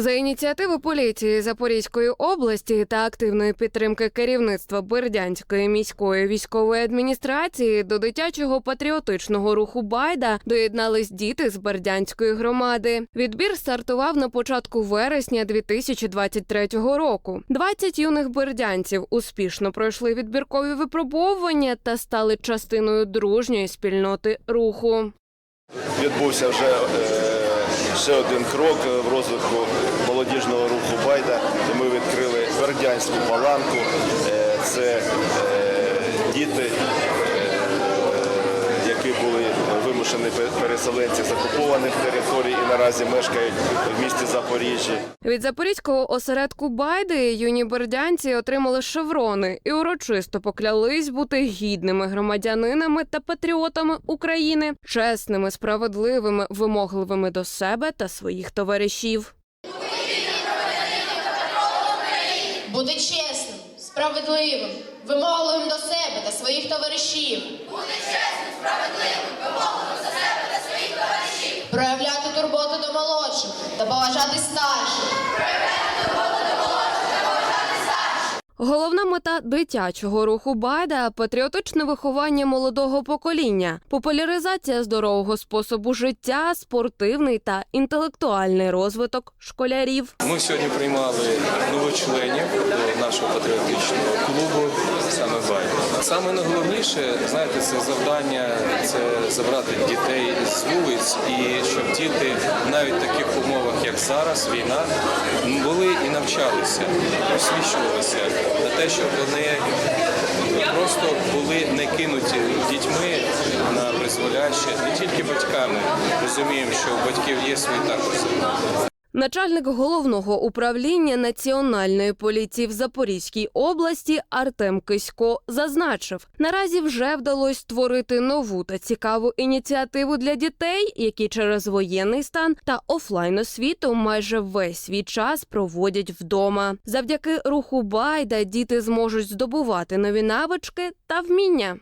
За ініціативи поліції Запорізької області та активної підтримки керівництва Бердянської міської військової адміністрації до дитячого патріотичного руху Байда доєднались діти з Бердянської громади. Відбір стартував на початку вересня 2023 року. 20 юних бердянців успішно пройшли відбіркові випробовування та стали частиною дружньої спільноти руху. Відбувся вже е, ще один крок в розвитку молодіжного руху Байда. Ми відкрили Бердянську паланку. Е, Це е, діти, е, які були вимушені переселенці з окупованих територій і наразі мешкають в місті Запоріжжя. Від запорізького осередку Байди юні бердянці отримали шеврони і урочисто поклялись бути гідними громадянинами та патріотами України, чесними, справедливими, вимогливими до себе та своїх товаришів. Чесним, справедливим, вимогливим до себе та своїх товаришів. Бути чесним, справедливим, вимогливим до себе та своїх товаришів. Проявляти турботу до молодших та поважати старших. Головна мета дитячого руху Байда патріотичне виховання молодого покоління, популяризація здорового способу життя, спортивний та інтелектуальний розвиток школярів. Ми сьогодні приймали нових членів нашого патріотичного клубу саме Байка. Саме найголовніше, знаєте, це завдання це забрати дітей з вулиць і щоб діти навіть в таких умовах, як зараз, війна, були і навчалися, освічувалися на те, щоб вони просто були не кинуті дітьми на призволяще, не тільки батьками. Розуміємо, що у батьків є свої також. Начальник головного управління національної поліції в Запорізькій області Артем Кисько зазначив, наразі вже вдалося створити нову та цікаву ініціативу для дітей, які через воєнний стан та офлайн освіту майже весь свій час проводять вдома. Завдяки руху Байда діти зможуть здобувати нові навички та вміння.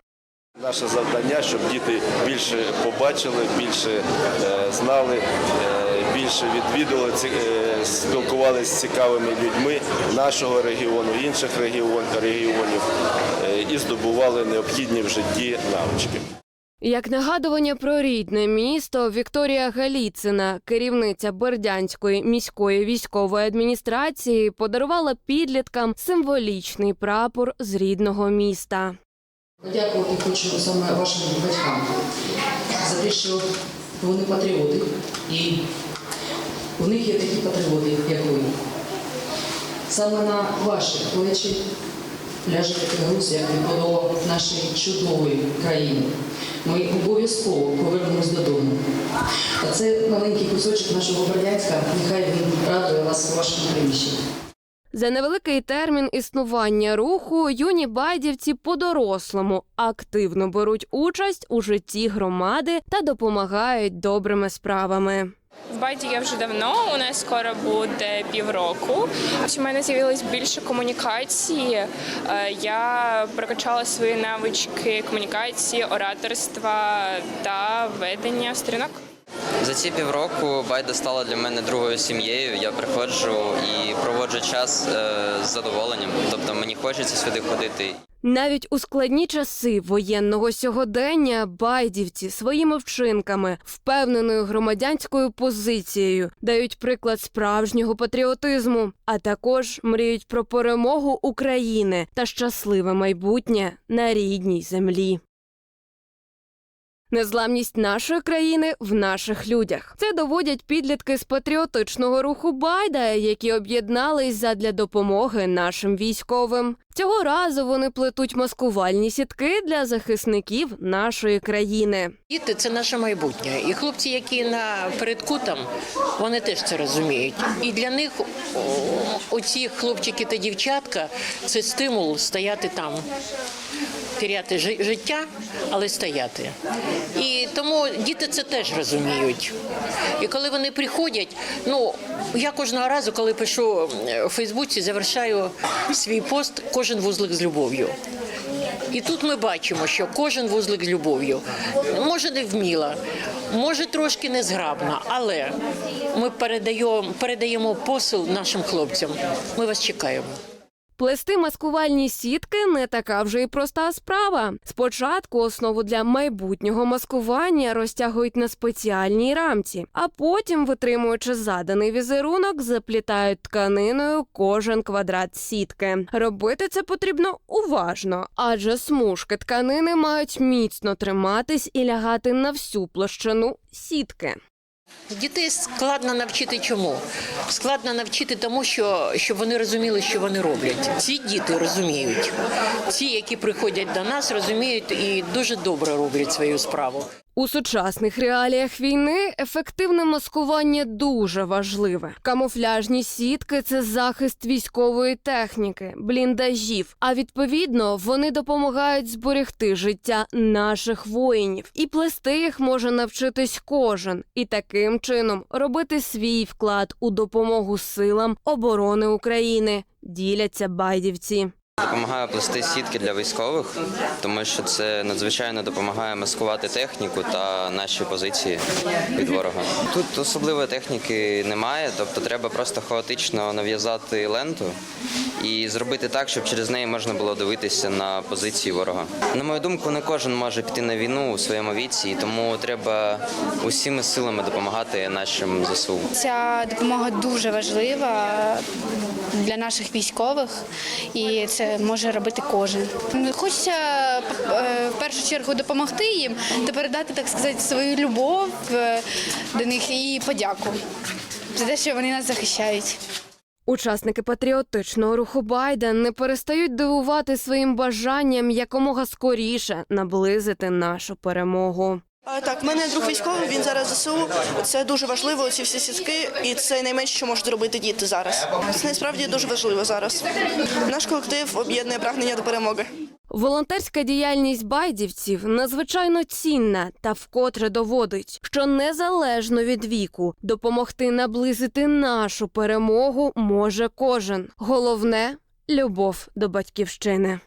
Наше завдання, щоб діти більше побачили, більше е, знали, е, більше відвідували, ці- е, спілкувалися з цікавими людьми нашого регіону, інших регіон, регіонів е, і здобували необхідні в житті навички. Як нагадування про рідне місто, Вікторія Галіцина, керівниця Бердянської міської військової адміністрації, подарувала підліткам символічний прапор з рідного міста. Подякувати хочу саме вашим батькам за те, що вони патріоти, і в них є такі патріоти, як ви. Саме на ваші плечі ляже такий груз, як відбудова нашої чудової країни. Ми обов'язково повернемось додому. А це маленький кусочок нашого Бердянська, нехай він радує вас у вашому приміщенні. За невеликий термін існування руху юні байдівці по-дорослому активно беруть участь у житті громади та допомагають добрими справами. В Байді я вже давно. У нас скоро буде півроку. У мене з'явилось більше комунікації. Е, Я прокачала свої навички комунікації, ораторства та ведення сторінок. За ці півроку Байда стала для мене другою сім'єю. Я приходжу і проводжу час е, з задоволенням. Тобто мені хочеться сюди ходити. Навіть у складні часи воєнного сьогодення байдівці своїми вчинками, впевненою громадянською позицією дають приклад справжнього патріотизму, а також мріють про перемогу України та щасливе майбутнє на рідній землі. Незламність нашої країни в наших людях. Це доводять підлітки з патріотичного руху Байда, які об'єднались задля допомоги нашим військовим. Цього разу вони плетуть маскувальні сітки для захисників нашої країни. Діти це наше майбутнє. І хлопці, які на передку там, вони теж це розуміють. І для них оці хлопчики та дівчатка це стимул стояти там, теряти жи- життя, але стояти. І тому діти це теж розуміють. І коли вони приходять, ну я кожного разу, коли пишу у Фейсбуці, завершаю свій пост кожен вузлик з любов'ю. І тут ми бачимо, що кожен вузлик з любов'ю. Може, не вміла, може трошки незграбна, але ми передаємо, передаємо посил нашим хлопцям. Ми вас чекаємо. Плести маскувальні сітки не така вже й проста справа. Спочатку основу для майбутнього маскування розтягують на спеціальній рамці, а потім, витримуючи заданий візерунок, заплітають тканиною кожен квадрат сітки. Робити це потрібно уважно, адже смужки тканини мають міцно триматись і лягати на всю площину сітки. Дітей складно навчити чому? Складно навчити тому, що щоб вони розуміли, що вони роблять. Ці діти розуміють. Ці, які приходять до нас, розуміють і дуже добре роблять свою справу. У сучасних реаліях війни ефективне маскування дуже важливе. Камуфляжні сітки це захист військової техніки, бліндажів. А відповідно вони допомагають зберегти життя наших воїнів. І плести їх може навчитись кожен, і таким чином робити свій вклад у допомогу силам оборони України. Діляться байдівці. Допомагаю плести сітки для військових, тому що це надзвичайно допомагає маскувати техніку та наші позиції від ворога. Тут особливої техніки немає, тобто треба просто хаотично нав'язати ленту і зробити так, щоб через неї можна було дивитися на позиції ворога. На мою думку, не кожен може піти на війну у своєму віці, і тому треба усіми силами допомагати нашим ЗСУ. Ця допомога дуже важлива для наших військових, і це може робити кожен. Хочеться е, в першу чергу допомогти їм та передати, так сказати, свою любов е, до них і подяку за те, що вони нас захищають. Учасники патріотичного руху Байда не перестають дивувати своїм бажанням якомога скоріше наблизити нашу перемогу. Так, в мене друг військовий, він зараз ЗСУ. Це дуже важливо, ці всі сітки, і це найменше, що можуть робити діти зараз. Це насправді дуже важливо зараз. Наш колектив об'єднує прагнення до перемоги. Волонтерська діяльність байдівців надзвичайно цінна та вкотре доводить, що незалежно від віку допомогти наблизити нашу перемогу може кожен. Головне любов до батьківщини.